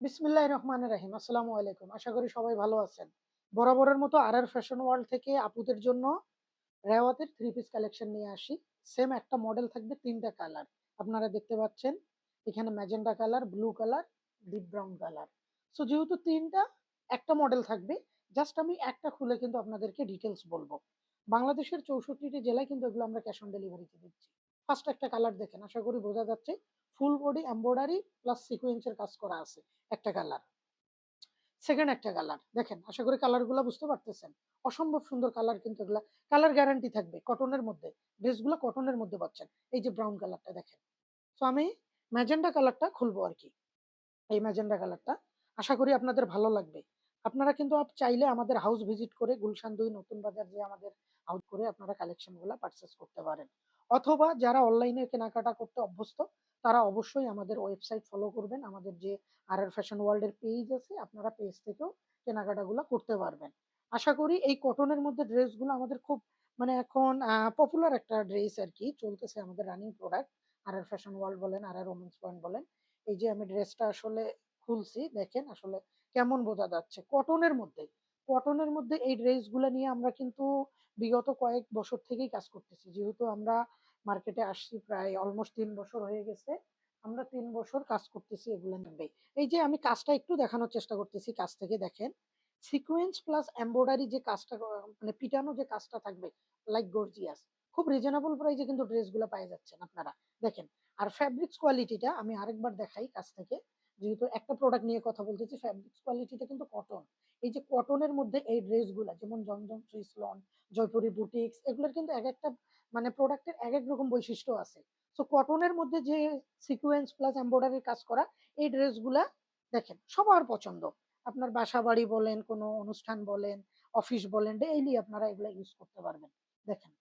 বিসমিল্লাহ রহমান রাহিম আসসালামু আলাইকুম। আশা করি সবাই ভালো আছেন। বরাবরের মতো আর আর ফ্যাশন ওয়ার্ল্ড থেকে আপুদের জন্য রেওয়াতের থ্রি পিস কালেকশন নিয়ে আসি। সেম একটা মডেল থাকবে, তিনটা কালার আপনারা দেখতে পাচ্ছেন, এখানে magenta colour blue colour deep brown colour so যেহেতু তিনটা, একটা মডেল থাকবে জাস্ট আমি একটা খুলে কিন্তু আপনাদেরকে ডিটেলস বলব। বাংলাদেশের চৌষট্টিটি জেলায় কিন্তু এগুলো আমরা ক্যাশ অন ডেলিভারিতে দিচ্ছি। ফার্স্ট একটা কালার দেখেন, আশা করি বোঝা যাচ্ছে। ফুল বডি এম্ব্রয়ডারি প্লাস সিকোয়েন্সের কাজ করা আছে একটা কালার সেকেন্ড একটা কালার দেখেন, আশা করি কালারগুলো বুঝতে পারতেছেন। অসম্ভব সুন্দর কালার কিন্তু এগুলা। কালার গ্যারান্টি থাকবে কটনের মধ্যে। ড্রেসগুলো কটনের মধ্যে পাচ্ছেন। এই যে ব্রাউন কালারটা দেখেন। তো আমি ম্যাজেন্ডা কালারটা খুলবো আর কি। এই ম্যাজেন্ডা কালারটা আশা করি আপনাদের ভালো লাগবে। আপনারা কিন্তু চাইলে আমাদের হাউস ভিজিট করে গুলশান দুই নতুন বাজার যে আমাদের আউট করে আপনারা কালেকশনগুলো পারচেস করতে পারেন। অথবা যারা অনলাইনে কেনাকাটা করতে অভ্যস্ত, তারা অবশ্যই আমাদের ওয়েবসাইট ফলো করবেন। আমাদের যে আর আর ফ্যাশন ওয়ার্ল্ডের পেজ আছে, আপনারা পেজ থেকেও কেনাকাটাগুলো করতে পারবেন। আশা করি এই কটনের মধ্যে ড্রেসগুলো আমাদের খুব মানে এখন পপুলার একটা ড্রেস আর কি চলতেছে আমাদের রানিং প্রোডাক্ট আর আর ফ্যাশন ওয়ার্ল্ড বলেন আর আর ওমেন্স পয়েন্ট বলেন। এই যে আমি ড্রেসটা আসলে খুলছি, দেখেন আসলে কেমন বোঝা যাচ্ছে। কটনের মধ্যে কটনের মধ্যে এই ড্রেসগুলো নিয়ে আমরা কিন্তু বিগত কয়েক বছর থেকেই কাজ করতেছি। যেহেতু আমরা মার্কেটে আসছি প্রায় অলমোস্ট তিন বছর হয়ে গেছে, আমরা তিন বছর কাজ করতেছি এগুলো নেবে এই যে আমি কাজটা একটু দেখানোর চেষ্টা করতেছি কাজ থেকে দেখেন। সিকোয়েন্স প্লাস এমব্রয়ডারি যে কাজটা মানে পিটানো যে কাজটা থাকবে লাইক গর্জিয়াস খুব রিজনেবল প্রাইসে কিন্তু ড্রেসগুলো পেয়ে যাচ্ছেন আপনারা। দেখেন, আর ফ্যাব্রিক্স কোয়ালিটিটা আমি আরেকবার দেখাই কাছ থেকে। যেহেতু একটা প্রোডাক্ট নিয়ে কথা বলতেছি ফ্যাব্রিক্স কোয়ালিটিটা কিন্তু কটন এই যে কটনের মধ্যে এই ড্রেসগুলো যেমন জমজম সুইসলন জয়পুরি বুটিক্স এগুলোর কিন্তু এক একটা মানে প্রোডাক্টের এক এক রকম বৈশিষ্ট্য আছে। সো কটনের মধ্যে যে সিকোয়েন্স প্লাস এমব্রয়ডারির কাজ করা, এই ড্রেসগুলা দেখেন, সবার পছন্দ। আপনার বাসা বাড়ি বলেন, কোনো অনুষ্ঠান বলেন অফিস বলেন ডেইলি আপনারা এগুলা ইউজ করতে পারবেন। দেখেন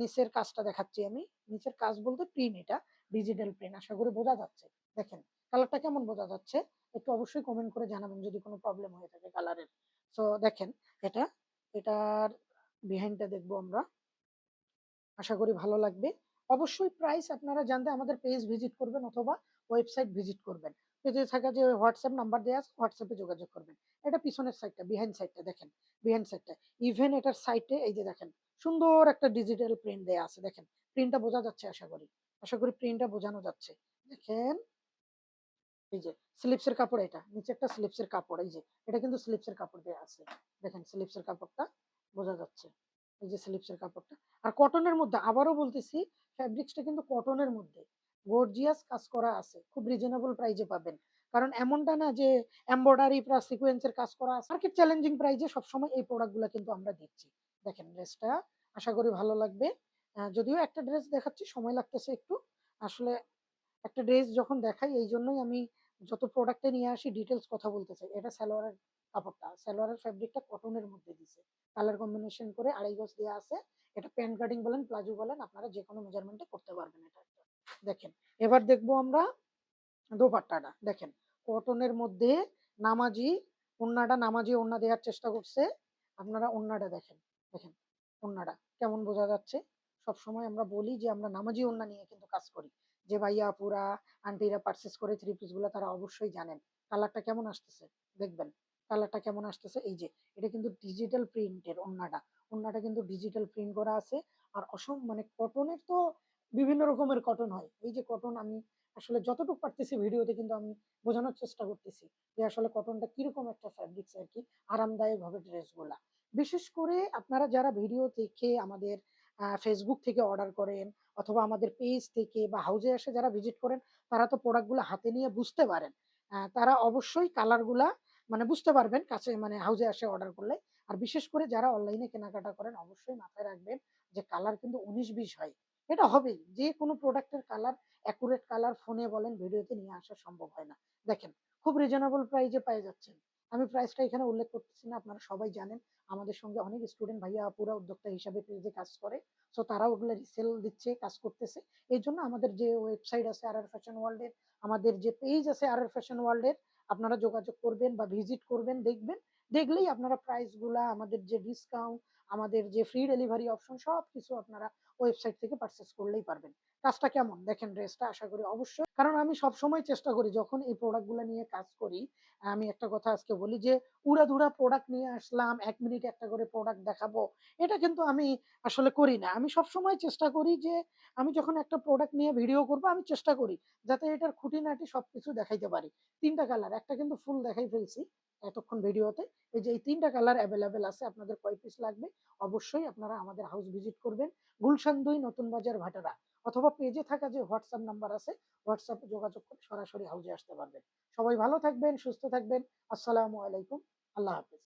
নিচের কাজটা দেখাচ্ছি আমি। নিচের কাজ বলতে প্রিন্ট এটা ডিজিটাল প্রিন্ট আশা করি বোঝা যাচ্ছে। দেখেন কালারটা কেমন বোঝা যাচ্ছে? একটু অবশ্যই কমেন্ট করে জানাবেন যদি কোনো প্রবলেম হয়ে থাকে কালারের সো দেখেন, এটা, এটার বিহাইন্ডটা দেখব আমরা। আশা করি ভালো লাগবে। অবশ্যই প্রাইস আপনারা জানতে আমাদের পেজ ভিজিট করবেন অথবা ওয়েবসাইট ভিজিট করবেন। পেজে থাকা যে হোয়াটসঅ্যাপ নাম্বার দেওয়া আছে হোয়াটসঅ্যাপে যোগাযোগ করবেন। এটা পিছনের সাইডটা বিহাইন্ড সাইডটা দেখেন বিহাইন্ড সাইডটা ইভেন এটার সাইডে এই যে দেখেন, সুন্দর একটা ডিজিটাল প্রিন্ট দেওয়া আছে, দেখেন প্রিন্টটা বোঝা যাচ্ছে আশা করি। আশা করি প্রিন্টটা বোঝানো যাচ্ছে। দেখেন এই যে স্লিপসের কাপড় এটা, নিচে একটা স্লিপসের কাপড়, এই যে এটা কিন্তু স্লিপসের কাপড় দেওয়া আছে। দেখেন স্লিপসের কাপড়টা বোঝা যাচ্ছে, এই যে স্লিপসের কাপড়টা। আর কটনের মধ্যে আবারও বলতেছি ফ্যাব্রিক্সটা কিন্তু কটনের মধ্যে। গর্জিয়াস কাজ করা আছে, খুব রিজনেবল প্রাইজে পাবেন। কারণ এমনটা না যে এমব্রয়ডারি প্লাস সিকোয়েন্সের কাজ করা আছে। মার্কেট চ্যালেঞ্জিং প্রাইজে সবসময় এই প্রোডাক্টগুলো কিন্তু আমরা দিচ্ছি দেখেন ড্রেসটা আশা করি ভালো লাগবে। যদিও একটা ড্রেস দেখাচ্ছি, সময় লাগতেছে একটু। আসলে একটা ড্রেস যখন দেখাই, এই জন্যই আমি যত প্রোডাক্টে নিয়ে আসি ডিটেলস কথা বলতে চাই, এটা সালোয়ারের কাপড়টা, সালোয়ারের ফ্যাব্রিকটা কটনের মধ্যে দিছে। কালার কম্বিনেশন করে আড়াই গজ দেওয়া আছে। এটা প্যান্ট কাটিং বলেন, প্লাজো বলেন, আপনারা যে কোনো মেজারমেন্টে করতে পারবেন এটা। দেখেন, এবার দেখব আমরা দোপাট্টাটা। দেখেন কটনের মধ্যে নামাজি, ওন্নাটা নামাজি, ওন্না দেওয়ার চেষ্টা করছে। আপনারা ওন্নাটা দেখেন দেখেন ওন্নাটা কেমন বোঝা যাচ্ছে? সব সময় আমরা বলি যে আমরা নামাজি ওন্না নিয়ে কিন্তু কাজ করি। যে, ভাইয়া আপুরা আন্টিরা পারচেস করে থ্রি পিসগুলো তারা অবশ্যই জানেন। কালারটা কেমন আসতেছে? দেখবেন কালারটা কেমন আসতেছে? এই যে, এটা কিন্তু ডিজিটাল প্রিন্টের ওন্নাটা। ওন্নাটা কিন্তু ডিজিটাল প্রিন্ট করা আছে। আর অসম মানে কটনের তো বিভিন্ন রকমের কটন হয়। এই যে কটন আমি আসলে যতটুকু পারতেছি ভিডিওতে কিন্তু আমি বোঝানোর চেষ্টা করতেছি যে, আসলে কটনটা কীরকম একটা ফ্যাব্রিক্স আর কি, আরামদায়ক হবে ড্রেসগুলা বিশেষ করে আপনারা যারা ভিডিও দেখে আমাদের ফেসবুক থেকে অর্ডার করেন অথবা আমাদের পেজ থেকে বা হাউজে এসে যারা ভিজিট করেন, তারা তো প্রোডাক্টগুলো হাতে নিয়ে বুঝতে পারেন। তারা অবশ্যই কালারগুলা মানে বুঝতে পারবেন কাছে মানে হাউজে এসে অর্ডার করলে। আর বিশেষ করে যারা অনলাইনে কেনাকাটা করেন, অবশ্যই মাথায় রাখবেন যে কালার কিন্তু উনিশ বিশ হয়। এটা হবেই। যে কোনো প্রোডাক্টের কালার অ্যাকুরেট কালার ফোনে বলেন ভিডিওতে নিয়ে আসা সম্ভব হয় না। দেখেন, খুব রিজনেবল প্রাইজে পেয়ে যাচ্ছেন আমি প্রাইসটা এখানে উল্লেখ করতেছি না, আপনারা সবাই জানেন। আমাদের সঙ্গে অনেক স্টুডেন্ট ভাইয়া পুরা উদ্যোক্তা হিসাবে পেজে কাজ করে। সো তারাও ওগুলো রিসেল দিচ্ছে, কাজ করতেছে। এই জন্য আমাদের যে ওয়েবসাইট আছে আর আর ফ্যাশন ওয়ার্ল্ডের আমাদের যে পেজ আছে আর আর ফ্যাশন ওয়ার্ল্ডের আপনারা যোগাযোগ করবেন বা ভিজিট করবেন, দেখবেন। দেখলেই আপনারা প্রাইসগুলা, আমাদের যে ডিসকাউন্ট আমাদের যে ফ্রি ডেলিভারি অপশন সব কিছু আপনারা ওয়েবসাইট থেকে পারচেজ করলেই পারবেন। কাজটা কেমন? দেখেন ড্রেসটা আশা করি অবশ্যই। কারণ আমি সবসময় চেষ্টা করি, যখন এই প্রোডাক্টগুলো নিয়ে কাজ করি, আমি একটা কথা আজকে বলি যে, উড়াধুরা প্রোডাক্ট নিয়ে আসলাম, এক মিনিটে একটা করে প্রোডাক্ট দেখাবো, এটা কিন্তু আমি আসলে করি না। আমি সবসময় চেষ্টা করি যে, আমি যখন একটা প্রোডাক্ট নিয়ে ভিডিও করব, আমি চেষ্টা করি যাতে এটার খুঁটিনাটি সবকিছু দেখাইতে পারি। তিনটা কালার একটা কিন্তু ফুল দেখাই ফেলছি এতক্ষণ ভিডিওতে এই যে এই তিনটা কালার অ্যাভেলেবেল আছে, আপনাদের কয় পিস লাগবে? অবশ্যই আপনারা আমাদের হাউস ভিজিট করবেন। গুলশান দুই নতুন বাজার ভাটারা অথবা পেজে থাকা যে হোয়াটসঅ্যাপ নাম্বার আছে হোয়াটসঅ্যাপে যোগাযোগ করে সরাসরি হাউজে আসতে পারবেন। সবাই ভালো থাকবেন, সুস্থ থাকবেন। আসসালামু আলাইকুম। আল্লাহ হাফেজ।